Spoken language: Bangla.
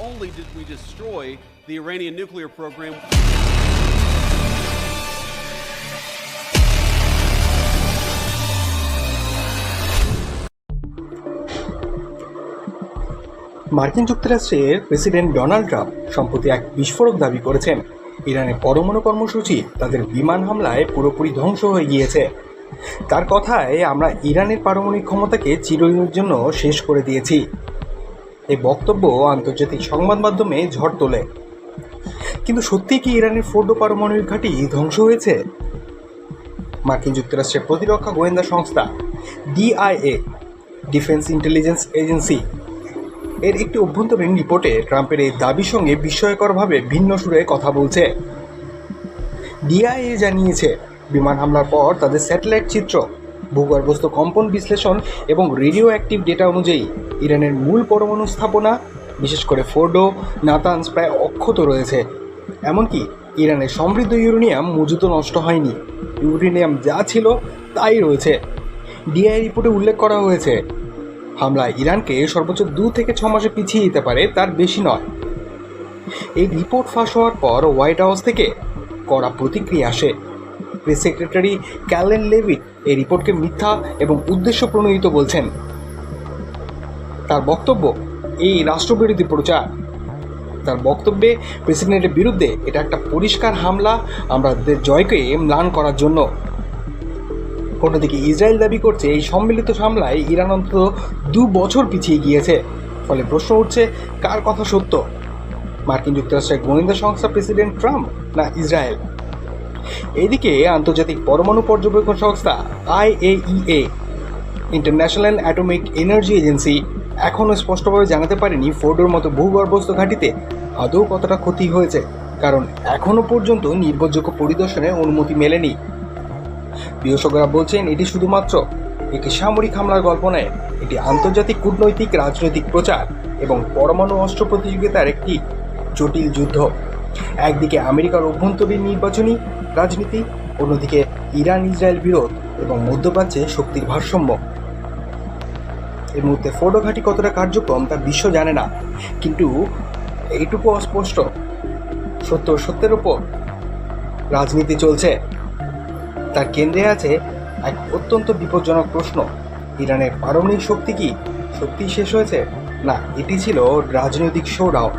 only did we destroy the Iranian nuclear program, মার্কিন যুক্তরাষ্ট্রের প্রেসিডেন্ট ডোনাল্ড ট্রাম্প সম্প্রতি এক বিস্ফোরক দাবি করেছেন। ইরানের পরমাণু কর্মসূচি তাদের বিমান হামলায় পুরোপুরি ধ্বংস হয়ে গিয়েছে। তার কথায় আমরা ইরানের পারমাণবিক ক্ষমতাকে চিরদিনের জন্য শেষ করে দিয়েছি। এই বক্তব্য আন্তর্জাতিক সংবাদ মাধ্যমে ঝড় তোলে। কিন্তু সত্যি কি ইরানের ফোর্ডো পারমাণবিক ঘাঁটি ধ্বংস হয়েছে? মার্কিন যুক্তরাষ্ট্রের প্রতিরক্ষা গোয়েন্দা সংস্থা, ডিআইএ, ডিফেন্স ইন্টেলিজেন্স এজেন্সি, এর একটি অভ্যন্তরীণ রিপোর্টে ট্রাম্পের এই দাবির সঙ্গে বিস্ময়করভাবে ভিন্ন সুরে কথা বলছে। ডিআইএ জানিয়েছে, বিমান হামলার পর তাদের স্যাটেলাইট চিত্র ভূগর্ভস্থ কম্পন বিশ্লেষণ এবং রেডিও অ্যাক্টিভ ডেটা অনুযায়ী ইরানের মূল পরমাণু স্থাপনা, বিশেষ করে ফোর্ডো নাতানস প্রায় অক্ষত রয়েছে। এমনকি ইরানের সমৃদ্ধ ইউরেনিয়াম মজুত নষ্ট হয়নি। ইউরেনিয়াম যা ছিল, তাই রয়েছে। ডিআই রিপোর্টে উল্লেখ করা হয়েছে হামলায় ইরানকে সর্বোচ্চ দু থেকে ছ মাসে পিছিয়ে দিতে পারে, তার বেশি নয়। এই রিপোর্ট ফাঁস হওয়ার পর হোয়াইট হাউস থেকে কড়া প্রতিক্রিয়া আসে। প্রেস সেক্রেটারি ক্যালেন লেভিট এই রিপোর্টকে মিথ্যা এবং উদ্দেশ্য প্রণোদিত বলছেন। তার বক্তব্য, এই রাষ্ট্রবিরোধী প্রচার। তার বক্তব্যে প্রেসিডেন্টের বিরুদ্ধে এটা একটা পরিষ্কার হামলা, আমরা জয়কে ম্লান করার জন্য। অন্যদিকে ইসরায়েল দাবি করছে, এই সম্মিলিত হামলায় ইরান অন্তত দু বছর পিছিয়ে গিয়েছে। ফলে প্রশ্ন উঠছে, কার কথা সত্য? মার্কিন যুক্তরাষ্ট্রের গোয়েন্দা সংস্থা প্রেসিডেন্ট ট্রাম্প না ইসরায়েল? এদিকে আন্তর্জাতিক পরমাণু পর্যবেক্ষণ সংস্থা, IAEA international atomic energy agency এখনও স্পষ্টভাবে জানাতে পারেনি ফোর্ডোর মতো ভূগর্ভস্থ ঘাঁটিতে আদৌ কতটা ক্ষতি হয়েছে, কারণ এখনও পর্যন্ত নির্ভরযোগ্য পরিদর্শনের অনুমতি মেলেনি। বিশেষজ্ঞরা বলছেন, এটি শুধুমাত্র একটি সামরিক হামলার গল্প নয়, এটি আন্তর্জাতিক কূটনৈতিক, রাজনৈতিক প্রচার এবং পরমাণু অস্ত্র প্রতিযোগিতার একটি জটিল যুদ্ধ। একদিকে আমেরিকার অভ্যন্তরীণ নির্বাচনী রাজনীতি, অন্যদিকে ইরান ইসরায়েল বিরোধ এবং মধ্যপ্রাচ্যে শক্তির ভারসাম্য। এই মুহূর্তে ফোর্ডো ঘাঁটি কতটা কার্যক্রম তা বিশ্ব জানে না, কিন্তু এইটুকু অস্পষ্ট। সত্য সত্যের ওপর রাজনীতি চলছে। তার কেন্দ্রে আছে এক অত্যন্ত বিপজ্জনক প্রশ্ন, ইরানের পারমাণবিক শক্তি কি সত্যিই শেষ হয়েছে? না, এটি ছিল রাজনৈতিক শোডাউন